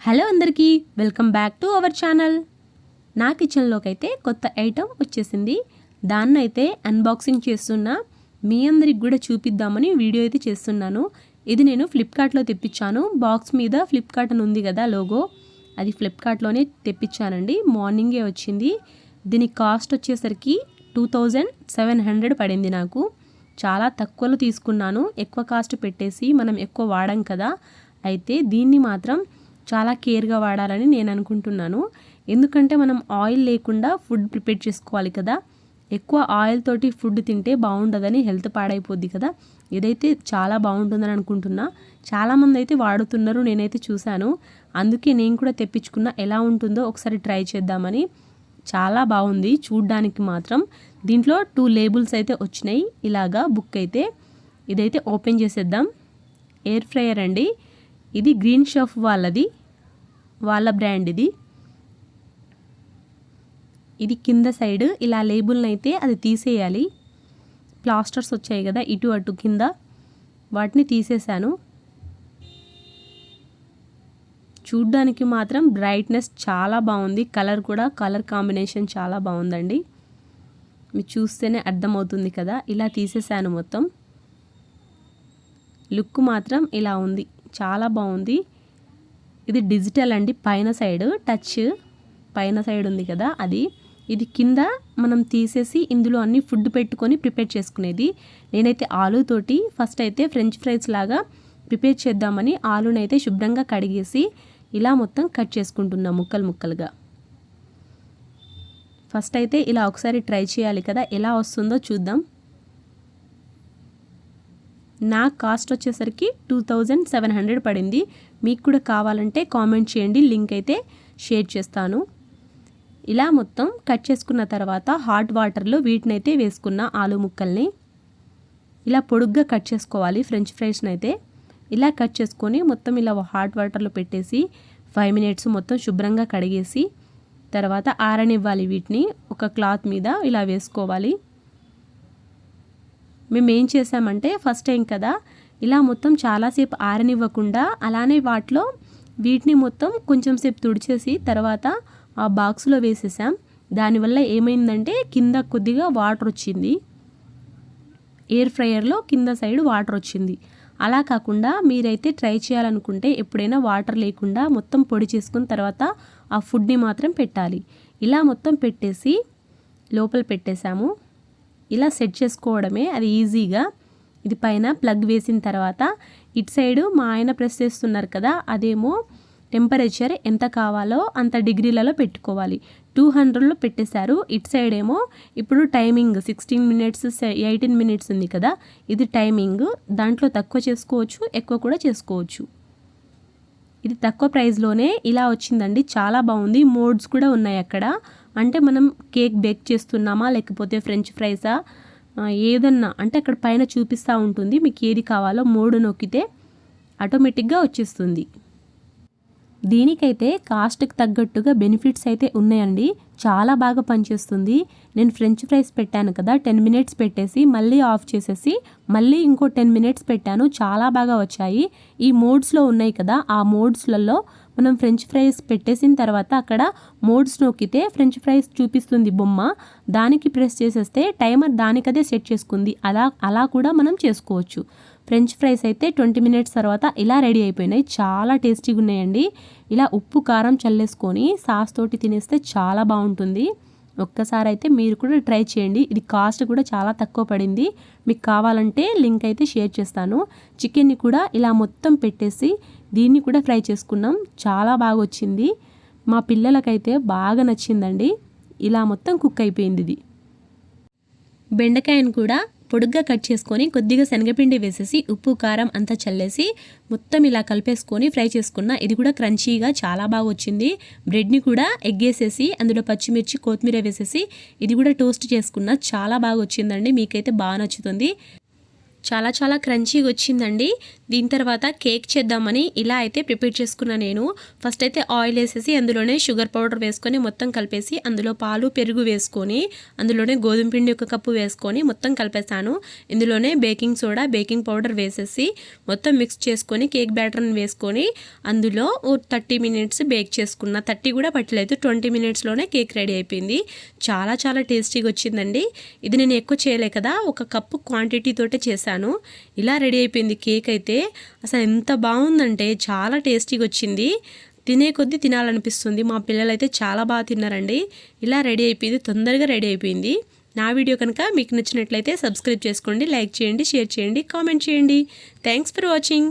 Hello అందరికీ welcome back to our channel. నా కిచెన్లోకి అయితే కొత్త ఐటెం వచ్చేసింది. దాన్ని అయితే అన్బాక్సింగ్ చేస్తున్నా. మీ అందరికి కూడా చూపిద్దామని వీడియో అయితే చేస్తున్నాను. ఇది నేను ఫ్లిప్కార్ట్లో తెప్పించాను. బాక్స్ మీద ఫ్లిప్కార్ట్ అని ఉంది కదా లోగో. అది ఫ్లిప్కార్ట్లోనే తెప్పించానండి. మార్నింగే వచ్చింది. దీని కాస్ట్ వచ్చేసరికి టూ థౌజండ్ సెవెన్ హండ్రెడ్ పడింది నాకు. చాలా తక్కువలో తీసుకున్నాను. ఎక్కువ కాస్ట్ పెట్టేసి మనం ఎక్కువ వాడం కదా. అయితే దీన్ని మాత్రం చాలా కేర్గా వాడాలని నేను అనుకుంటున్నాను. ఎందుకంటే మనం ఆయిల్ లేకుండా ఫుడ్ ప్రిపేర్ చేసుకోవాలి కదా. ఎక్కువ ఆయిల్ తోటి ఫుడ్ తింటే బాగుండదని హెల్త్ పాడైపోద్ది కదా. ఇదైతే చాలా బాగుంటుందని అనుకుంటున్నా చాలామంది అయితే వాడుతున్నారు నేనైతే చూశాను. అందుకే నేను కూడా తెప్పించుకున్న ఎలా ఉంటుందో ఒకసారి ట్రై చేద్దామని. చాలా బాగుంది చూడ్డానికి మాత్రం. దీంట్లో టూ లేబుల్స్ అయితే వచ్చినాయి. ఇలాగా బుక్ అయితే ఇదైతే ఓపెన్ చేసేద్దాం. ఎయిర్ ఫ్రైయర్ అండి. ఇది గ్రీన్ షెఫ్ వాళ్ళది. వాళ్ళ బ్రాండ్ ఇది. ఇది కింద సైడ్ ఇలా లేబుల్ని అయితే అది తీసేయాలి. ప్లాస్టర్స్ వచ్చాయి కదా ఇటు అటు కింద. వాటిని తీసేశాను చూడ్డానికి మాత్రం బ్రైట్నెస్ చాలా బాగుంది. కలర్ కూడా కలర్ కాంబినేషన్ చాలా బాగుందండి. మీరు చూస్తేనే అర్థమవుతుంది కదా. ఇలా తీసేసాను మొత్తం. లుక్ మాత్రం ఇలా ఉంది. చాలా బాగుంది. ఇది డిజిటల్ అండి పైన సైడ్ టచ్ పైన సైడ్ ఉంది కదా అది. ఇది కింద మనం తీసేసి ఇందులో అన్ని ఫుడ్ పెట్టుకొని ప్రిపేర్ చేసుకునేది. నేనైతే ఆలుతోటి ఫస్ట్ అయితే ఫ్రెంచ్ ఫ్రైస్ లాగా ప్రిపేర్ చేద్దామని ఆలునైతే శుభ్రంగా కడిగేసి ఇలా మొత్తం కట్ చేసుకుంటున్నా ముక్కలు ముక్కలుగా. ఫస్ట్ అయితే ఇలా ఒకసారి ట్రై చేయాలి కదా ఎలా వస్తుందో చూద్దాం. నా కాస్ట్ వచ్చేసరికి టూ థౌజండ్ సెవెన్ హండ్రెడ్ పడింది. మీకు కూడా కావాలంటే కామెంట్ చేయండి లింక్ అయితే షేర్ చేస్తాను. ఇలా మొత్తం కట్ చేసుకున్న తర్వాత హాట్ వాటర్లో వీటినైతే వేసుకున్న ఆలు ముక్కల్ని ఇలా పొడుగ్గా కట్ చేసుకోవాలి ఫ్రెంచ్ ఫ్రైస్ని అయితే. ఇలా కట్ చేసుకొని మొత్తం ఇలా హాట్ వాటర్లో పెట్టేసి ఫైవ్ మినిట్స్ మొత్తం శుభ్రంగా కడిగేసి తర్వాత ఆరనివ్వాలి వీటిని. ఒక క్లాత్ మీద ఇలా వేసుకోవాలి. మేము ఏం చేసామంటే ఫస్ట్ టైం కదా ఇలా మొత్తం చాలాసేపు ఆరనివ్వకుండా అలానే వాటిలో వీటిని మొత్తం కొంచెం సేపు తుడిచేసి తర్వాత ఆ బాక్స్లో వేసేసాం. దానివల్ల ఏమైందంటే కింద కొద్దిగా వాటర్ వచ్చింది. ఎయిర్ ఫ్రైయర్లో కింద సైడ్ వాటర్ వచ్చింది. అలా కాకుండా మీరైతే ట్రై చేయాలనుకుంటే ఎప్పుడైనా వాటర్ లేకుండా మొత్తం పొడి చేసుకున్న తర్వాత ఆ ఫుడ్ని మాత్రం పెట్టాలి. ఇలా మొత్తం పెట్టేసి లోపల పెట్టేశాము ఇలా సెట్ చేసుకోవడమే అది ఈజీగా. ఇది పైన ప్లగ్ వేసిన తర్వాత ఇటు సైడు మా ఆయన ప్రెస్ చేస్తున్నారు కదా అదేమో టెంపరేచర్ ఎంత కావాలో అంత డిగ్రీలలో పెట్టుకోవాలి. టూ హండ్రెడ్లో పెట్టేశారు. ఇటు సైడ్ ఏమో ఇప్పుడు timing sixteen minutes eighteen minutes ఉంది కదా ఇది టైమింగ్. దాంట్లో తక్కువ చేసుకోవచ్చు ఎక్కువ కూడా చేసుకోవచ్చు. ఇది తక్కువ ప్రైస్లోనే ఇలా వచ్చిందండి. చాలా బాగుంది. మోడ్స్ కూడా ఉన్నాయి అక్కడ. అంటే మనం కేక్ బేక్ చేస్తున్నామా లేకపోతే ఫ్రెంచ్ ఫ్రైసా? ఏదన్నా అంటే అక్కడ పైన చూపిస్తూ ఉంటుంది. మీకు ఏది కావాలో మోడ్ నొక్కితే ఆటోమేటిక్గా వచ్చేస్తుంది. దీనికైతే కాస్ట్కి తగ్గట్టుగా బెనిఫిట్స్ అయితే ఉన్నాయండి. చాలా బాగా పనిచేస్తుంది. నేను ఫ్రెంచ్ ఫ్రైస్ పెట్టాను కదా టెన్ మినిట్స్ పెట్టేసి మళ్ళీ ఆఫ్ చేసేసి మళ్ళీ ఇంకో టెన్ మినిట్స్ పెట్టాను. చాలా బాగా వచ్చాయి. ఈ మోడ్స్లో ఉన్నాయి కదా ఆ మోడ్స్లలో మనం ఫ్రెంచ్ ఫ్రైస్ పెట్టేసిన తర్వాత అక్కడ మోడ్స్ నొక్కితే ఫ్రెంచ్ ఫ్రైస్ చూపిస్తుంది బొమ్మ. దానికి ప్రెస్ చేసేస్తే టైమర్ దానికదే సెట్ చేసుకుంది. అలా అలా కూడా మనం చేసుకోవచ్చు. ఫ్రెంచ్ ఫ్రైస్ అయితే ట్వంటీ మినిట్స్ తర్వాత ఇలా రెడీ అయిపోయినాయి. చాలా టేస్టీగా ఉన్నాయండి ఇలా ఉప్పు కారం చల్లేసుకొని సాస్ తోటి తినేస్తే చాలా బాగుంటుంది. ఒక్కసారి అయితే మీరు కూడా ట్రై చేయండి. ఇది కాస్ట్ కూడా చాలా తక్కువ పడింది. మీకు కావాలంటే లింక్ అయితే షేర్ చేస్తాను. చికెన్ని కూడా ఇలా మొత్తం పెట్టేసి దీన్ని కూడా ఫ్రై చేసుకున్నాం. చాలా బాగా వచ్చింది. మా పిల్లలకైతే బాగా నచ్చిందండి. ఇలా మొత్తం కుక్ అయిపోయింది ఇది. బెండకాయను కూడా పొడుగ్గా కట్ చేసుకొని కొద్దిగా శనగపిండి వేసేసి ఉప్పు కారం అంతా చల్లేసి మొత్తం ఇలా కలిపేసుకొని ఫ్రై చేసుకున్న ఇది కూడా క్రంచీగా చాలా బాగా వచ్చింది. బ్రెడ్ని కూడా ఎగ్గేసేసి అందులో పచ్చిమిర్చి కొత్తిమీర వేసేసి ఇది కూడా టోస్ట్ చేసుకున్న చాలా బాగా వచ్చిందండి. మీకైతే బాగా నచ్చుతుంది. చాలా చాలా క్రంచీగా వచ్చిందండి. దీని తర్వాత కేక్ చేద్దామని ఇలా అయితే ప్రిపేర్ చేసుకున్నా నేను. ఫస్ట్ అయితే ఆయిల్ వేసేసి అందులోనే షుగర్ పౌడర్ వేసుకొని మొత్తం కలిపేసి అందులో పాలు పెరుగు వేసుకొని అందులోనే గోధుమ పిండి ఒక కప్పు వేసుకొని మొత్తం కలిపేసాను ఇందులోనే బేకింగ్ సోడా బేకింగ్ పౌడర్ వేసేసి మొత్తం మిక్స్ చేసుకొని కేక్ బ్యాటర్ని వేసుకొని అందులో ఓ థర్టీ మినిట్స్ బేక్ చేసుకున్న థర్టీ కూడా పట్టలేదు ట్వంటీ మినిట్స్లోనే కేక్ రెడీ అయిపోయింది. చాలా చాలా టేస్టీగా వచ్చిందండి. ఇది నేను ఎక్కువ చేయలే కదా ఒక కప్పు క్వాంటిటీతో చేశాను. చేశాను. ఇలా రెడీ అయిపోయింది కేక్ అయితే. అసలు ఎంత బాగుందంటే చాలా టేస్టీగా వచ్చింది తినే కొద్దీ తినాలనిపిస్తుంది. మా పిల్లలు అయితే చాలా బాగా తిన్నారండి. ఇలా రెడీ అయిపోయింది తొందరగా రెడీ అయిపోయింది. నా వీడియో కనుక మీకు నచ్చినట్లయితే సబ్స్క్రైబ్ చేసుకోండి లైక్ చేయండి షేర్ చేయండి కామెంట్ చేయండి. Thanks for watching